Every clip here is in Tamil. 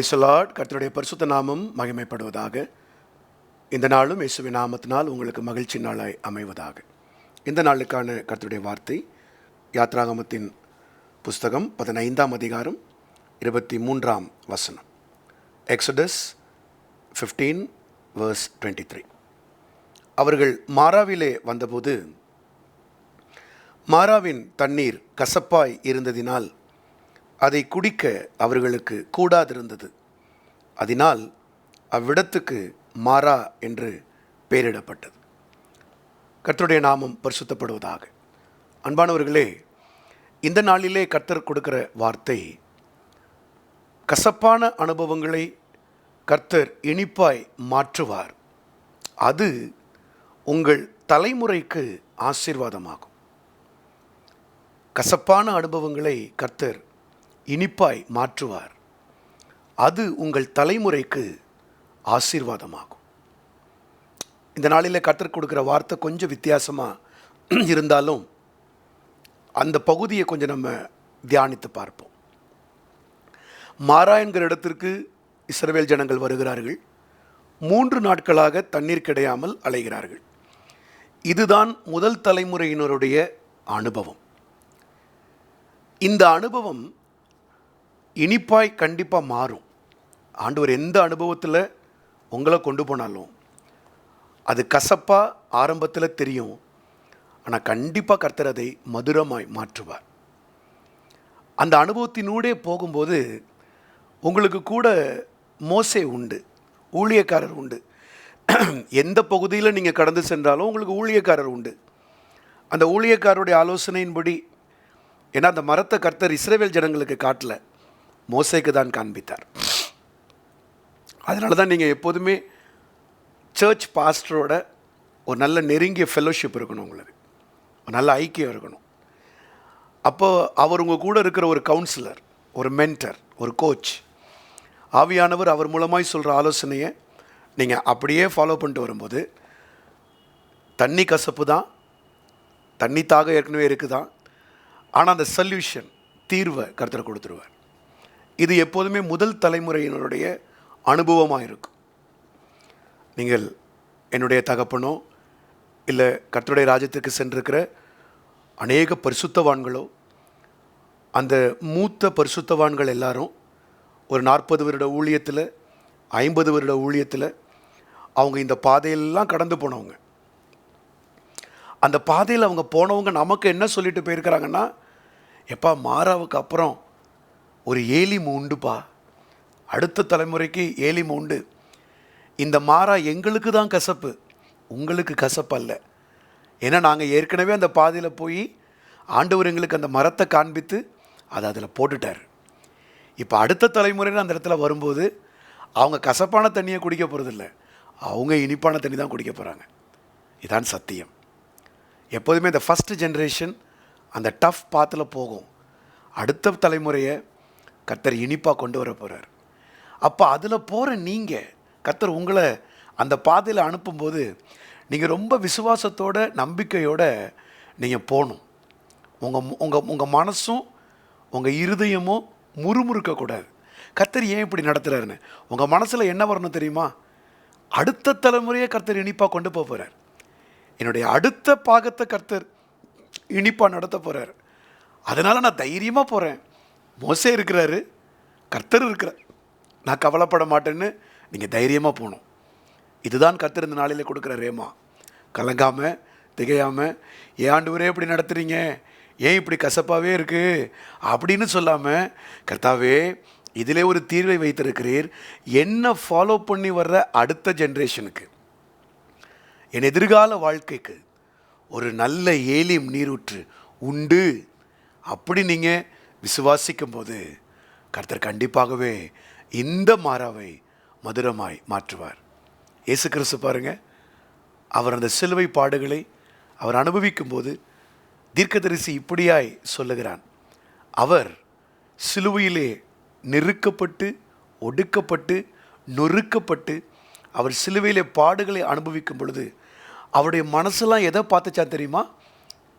பிரைசலாட் கர்த்தருடைய பரிசுத்த நாமம் மகிமைப்படுவதாக. இந்த நாளும் இயேசுவின் நாமத்தினால் உங்களுக்கு மகிழ்ச்சி நாளாய் அமைவதாக. இந்த நாளுக்கான கர்த்தருடைய வார்த்தை யாத்ராகமத்தின் புஸ்தகம் பதினைந்தாம் அதிகாரம் இருபத்தி மூன்றாம் வசனம். Exodus fifteen verse twenty three அவர்கள் மாராவிலே வந்தபோது மாராவின் தண்ணீர் கசப்பாய் இருந்ததினால் அதை குடிக்க அவர்களுக்கு கூடாதிருந்தது. அதனால் அவ்விடத்துக்கு மாறா என்று பெயரிடப்பட்டது. கர்த்தருடைய நாமம் பரிசுத்தப்படுவதாக. அன்பானவர்களே இந்த நாளிலே கர்த்தர் கொடுக்கிற வார்த்தை கசப்பான அனுபவங்களை கர்த்தர் இனிப்பாய் மாற்றுவார். அது உங்கள் தலைமுறைக்கு ஆசீர்வாதமாகும். கசப்பான அனுபவங்களை கர்த்தர் இனிப்பாய் மாற்றுவார். அது உங்கள் தலைமுறைக்கு ஆசீர்வாதமாகும். இந்த நாளில் கற்றுக் கொடுக்குற வார்த்தை கொஞ்சம் வித்தியாசமாக இருந்தாலும் அந்த பகுதியை கொஞ்சம் நம்ம தியானித்து பார்ப்போம். மாறா என்கிற இடத்திற்கு இஸ்ரவேல் ஜனங்கள் வருகிறார்கள். மூன்று நாட்களாக தண்ணீர் கிடையாமல் அலைகிறார்கள். இதுதான் முதல் தலைமுறையினருடைய அனுபவம். இந்த அனுபவம் இனிப்பாய் கண்டிப்பாக மாறும். ஆண்டவர் எந்த அனுபவத்தில் உங்களை கொண்டு போனாலும் அது கசப்பாக ஆரம்பத்தில் தெரியும். ஆனால் கண்டிப்பாக கர்த்தர் அதை மதுரமாய் மாற்றுவார். அந்த அனுபவத்தினூடே போகும்போது உங்களுக்கு கூட மோசே உண்டு ஊழியக்காரர் உண்டு. எந்த பகுதியில் நீங்கள் கடந்து சென்றாலும் உங்களுக்கு ஊழியக்காரர் உண்டு. அந்த ஊழியக்காரருடைய ஆலோசனையின்படி ஏன்னா அந்த மரத்தை கர்த்தர் இஸ்ரேவேல் ஜனங்களுக்கு காட்டல. மோசைக்கு தான் காண்பித்தார். அதனால தான் நீங்கள் எப்போதுமே சர்ச் பாஸ்டரோட ஒரு நல்ல நெருங்கிய ஃபெலோஷிப் இருக்கணும் உங்களுக்கு. ஒரு நல்ல ஐக்கியம் இருக்கணும். அப்போது அவர் உங்கள் கூட இருக்கிற ஒரு கவுன்சிலர் ஒரு மென்டர் ஒரு கோச் ஆவியானவர் அவர் மூலமாய் சொல்கிற ஆலோசனையை நீங்கள் அப்படியே ஃபாலோ பண்ணிட்டு வரும்போது தண்ணி கசப்பு தான் தண்ணி தாக ஏற்கனவே இருக்குதான் ஆனால் அந்த சொல்யூஷன் தீர்வை கருத்தில் கொடுத்துருவார். இது எப்போதுமே முதல் தலைமுறையினருடைய அனுபவமாக இருக்கும். நீங்கள் என்னுடைய தகப்பனோ இல்லை கர்த்தருடைய ராஜ்யத்துக்கு சென்றிருக்கிற அநேக பரிசுத்தவான்களோ அந்த மூத்த பரிசுத்தவான்கள் எல்லாரும் ஒரு நாற்பது வருட ஊழியத்தில் ஐம்பது வருட ஊழியத்தில் அவங்க இந்த பாதையெல்லாம் கடந்து போனவங்க. அந்த பாதையில் அவங்க போனவங்க நமக்கு என்ன சொல்லிட்டு போயிருக்கிறாங்கன்னா எப்பா மாறாவுக்கு அப்புறம் ஒரு ஏலிமு உண்டுப்பா அடுத்த தலைமுறைக்கு ஏலிமு உண்டு இந்த மாறா எங்களுக்கு தான் கசப்பு. உங்களுக்கு கசப்பு அல்ல. ஏன்னா நாங்கள் ஏற்கனவே அந்த பாதையில் போய் ஆண்டவர் எங்களுக்கு அந்த மரத்தை காண்பித்து அதை அதில் போட்டுட்டார். இப்போ அடுத்த தலைமுறைன்னு அந்த இடத்துல வரும்போது அவங்க கசப்பான தண்ணியை குடிக்க போகிறதில்ல அவங்க இனிப்பான தண்ணி தான் குடிக்க போகிறாங்க இதான் சத்தியம். எப்போதுமே இந்த ஃபஸ்ட்டு ஜென்ரேஷன் அந்த டஃப் பாத்தில் போகும். அடுத்த தலைமுறையை கர்த்தர் இனிப்பாக கொண்டு வர போகிறார் அப்போ அதில் போகிற நீங்கள் கர்த்தர் உங்களை அந்த பாதையில் அனுப்பும்போது நீங்கள் ரொம்ப விசுவாசத்தோட நம்பிக்கையோடு நீங்கள் போகணும் உங்கள் உங்கள் உங்கள் மனசும் உங்கள் இருதயமும் முறுமுறுக்கக்கூடாது கர்த்தர் ஏன் இப்படி நடத்துகிறாருன்னு உங்கள் மனசில் என்ன வரணும் தெரியுமா? அடுத்த தலைமுறையை கர்த்தர் இனிப்பாக கொண்டு போக போகிறார் என்னுடைய அடுத்த பாகத்தை கர்த்தர் இனிப்பாக நடத்த போகிறார் அதனால் நான் தைரியமாக போகிறேன் மோசே இருக்கிறாரு கர்த்தர் இருக்கிறார். நான் கவலைப்பட மாட்டேன்னு நீங்கள் தைரியமாக போகணும். இதுதான் கர்த்தர் இந்த நாளில் கொடுக்குற ரேமா. கலங்காமல் திகையாமல் ஏன் ஆண்டவரே இப்படி நடத்துகிறீங்க ஏன் இப்படி கசப்பாகவே இருக்குது அப்படின்னு சொல்லாமல் கர்த்தாவே இதிலே ஒரு தீர்வை வைத்திருக்கிறீர். என்ன ஃபாலோ பண்ணி வர்ற அடுத்த ஜென்ரேஷனுக்கு என் எதிர்கால வாழ்க்கைக்கு ஒரு நல்ல ஏலியம் நீரூற்று உண்டு. அப்படி நீங்கள் விசுவாசிக்கும் போது கர்த்தர் கண்டிப்பாகவே இந்த மாறாவை மதுரமாய் மாற்றுவார். இயேசு கிறிஸ்து பாருங்கள் அவர் அந்த சிலுவை பாடுகளை அவர் அனுபவிக்கும் போது தீர்க்கதரிசி இப்படியாய் சொல்லுகிறான். அவர் சிலுவையிலே நெருக்கப்பட்டு ஒடுக்கப்பட்டு நொறுக்கப்பட்டு அவர் சிலுவையிலே பாடுகளை அனுபவிக்கும் பொழுது அவருடைய மனசெல்லாம் எதை பார்த்துச்சான் தெரியுமா?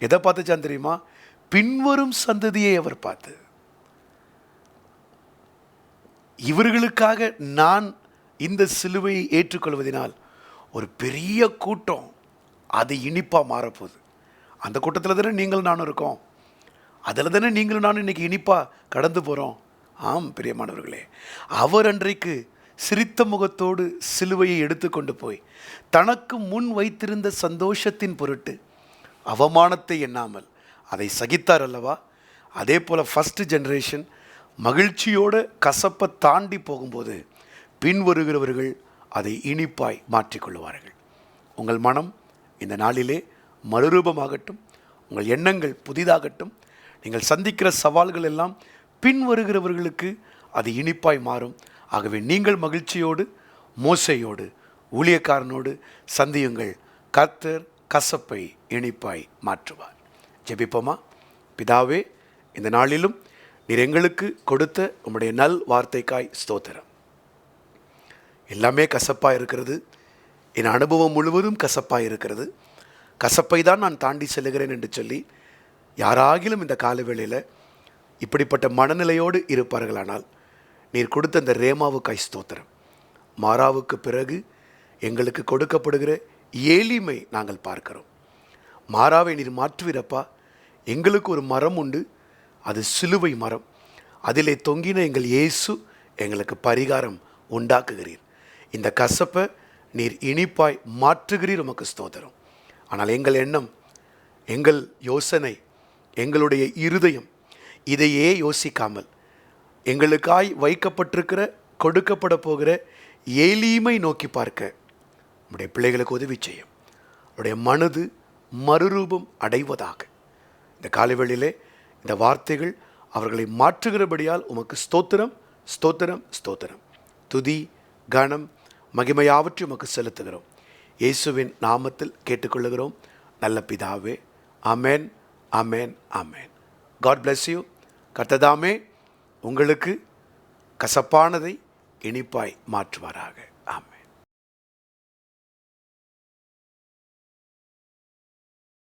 எதை பார்த்துச்சான் தெரியுமா? பின்வரும் சந்ததியை அவர் பார்த்து இவர்களுக்காக நான் இந்த சிலுவையை ஏற்றுக்கொள்வதனால் ஒரு பெரிய கூட்டம் அது இனிப்பாக மாறப்போகுது. அந்த கூட்டத்தில் தானே நீங்களும் நானும் இருக்கோம். அதில் தானே நீங்களும் நானும் இன்னைக்கு இனிப்பாக கடந்து போகிறோம் ஆம் பிரியமானவர்களே. அவர் அன்றைக்கு சிரித்த முகத்தோடு சிலுவையை எடுத்துக்கொண்டு போய் தனக்கு முன் வைத்திருந்த சந்தோஷத்தின் பொருட்டு அவமானத்தை எண்ணாமல் அதை சகித்தார் அல்லவா அதே போல் ஃபஸ்ட்டு ஜெனரேஷன் மகிழ்ச்சியோட கசப்பை தாண்டி போகும்போது பின்வருகிறவர்கள் அதை இனிப்பாய் மாற்றிக்கொள்வார்கள் உங்கள் மனம் இந்த நாளிலே மறுரூபமாகட்டும் உங்கள் எண்ணங்கள் புதிதாகட்டும் நீங்கள் சந்திக்கிற சவால்கள் எல்லாம் பின்வருகிறவர்களுக்கு அது இனிப்பாய் மாறும். ஆகவே நீங்கள் மகிழ்ச்சியோடு மோசையோடு ஊழியக்காரனோடு சந்தியுங்கள். கர்த்தர் கசப்பை இனிப்பாய் மாற்றுவார். ஜெபிப்போமா? பிதாவே இந்த நாளிலும் நீர் எங்களுக்கு கொடுத்த உம்முடைய நல் வார்த்தைக்காய் ஸ்தோத்திரம். எல்லாமே கசப்பாக இருக்கிறது. என் அனுபவம் முழுவதும் கசப்பாக இருக்கிறது. கசப்பை தான் நான் தாண்டி செல்லுகிறேன் என்று சொல்லி யாராகிலும் இந்த காலவேளையில் இப்படிப்பட்ட மனநிலையோடு இருப்பார்களானால் நீர் கொடுத்த இந்த ரேமாவுக்காய் ஸ்தோத்திரம். மாறாவுக்கு பிறகு எங்களுக்கு கொடுக்கப்படுகிற ஏளிமை நாங்கள் பார்க்கிறோம். மாறாவை நீர் மாற்றுவிரப்பா. எங்களுக்கு ஒரு மரம் உண்டு. அது சிலுவை மரம். அதிலே தொங்கின எங்கள் இயேசு எங்களுக்கு பரிகாரம் உண்டாக்குகிறீர். இந்த கசப்பை நீர் இனிப்பாய் மாற்றுகிறீர் உமக்கு ஸ்தோத்திரம். ஆனால் எங்கள் எண்ணம் எங்கள் யோசனை எங்களுடைய இருதயம் இதையே யோசிக்காமல் எங்களுக்காய் வைக்கப்பட்டிருக்கிற கொடுக்கப்பட போகிற ஏலீமை நோக்கி பார்க்க. நம்முடைய பிள்ளைகளுக்கு உதவி செய்யும். அவருடைய மனது மறுரூபம் அடைவதாக. இந்த காலைவெளியிலே இந்த வார்த்தைகள் அவர்களை மாற்றுகிறபடியால் உமக்கு ஸ்தோத்திரம் ஸ்தோத்திரம் ஸ்தோத்திரம். துதி கணம் மகிமையாவற்றை உமக்கு செலுத்துகிறோம். இயேசுவின் நாமத்தில் கேட்டுக்கொள்ளுகிறோம். நல்ல பிதாவே amen amen amen God bless you கர்த்ததாமே உங்களுக்கு கசப்பானதை இனிப்பாய் மாற்றுவாராக. ஆமே